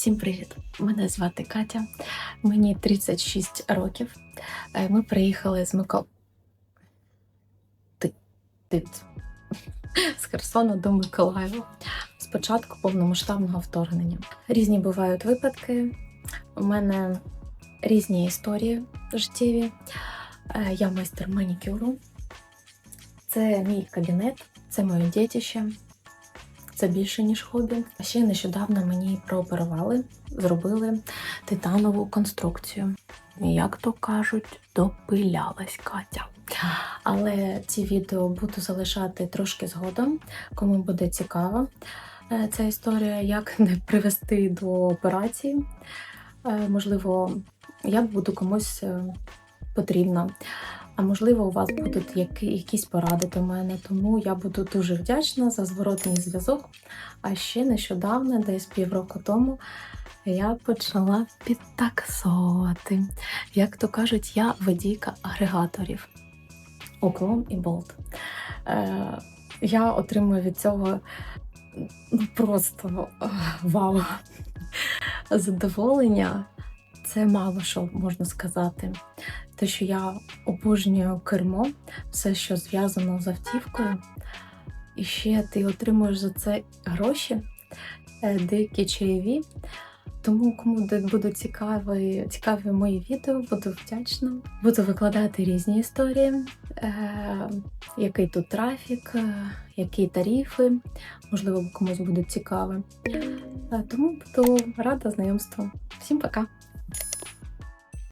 Всім привіт! Мене звати Катя, мені 36 років. Е, Ми приїхали з Микол... З Херсона до Миколаєва з початку повномасштабного вторгнення. Різні бувають випадки. У мене різні історії життєві. Е, Я майстер манікюру. Це мій кабінет, це моє дітище. Це більше, ніж хобі. А ще нещодавно мені прооперували, зробили титанову конструкцію. Як то кажуть, допилялась Катя. Але ці відео буду залишати трошки згодом, кому буде цікава е, ця історія, як не привести до операції. Е, Можливо, я буду комусь е, потрібна. А можливо, у вас будуть які, якісь поради до мене, тому я буду дуже вдячна за зворотний зв'язок. А ще нещодавно, десь півроку тому, я почала підтаксовувати. Як то кажуть, я водійка агрегаторів. Уклон і болт. Е, я отримую від цього ну, просто е, вау. Задоволення це мало що можна сказати. Те, що я обожнюю кермо, все, що зв'язано з автівкою, і ще ти отримуєш за це гроші, е, деякі чаєві. Тому, кому будуть цікаві, цікаві мої відео, буду вдячна. Буду викладати різні історії, е, який тут трафік, е, які тарифи, можливо, комусь буде цікаве. Е, тому буду рада знайомству. Всім пока!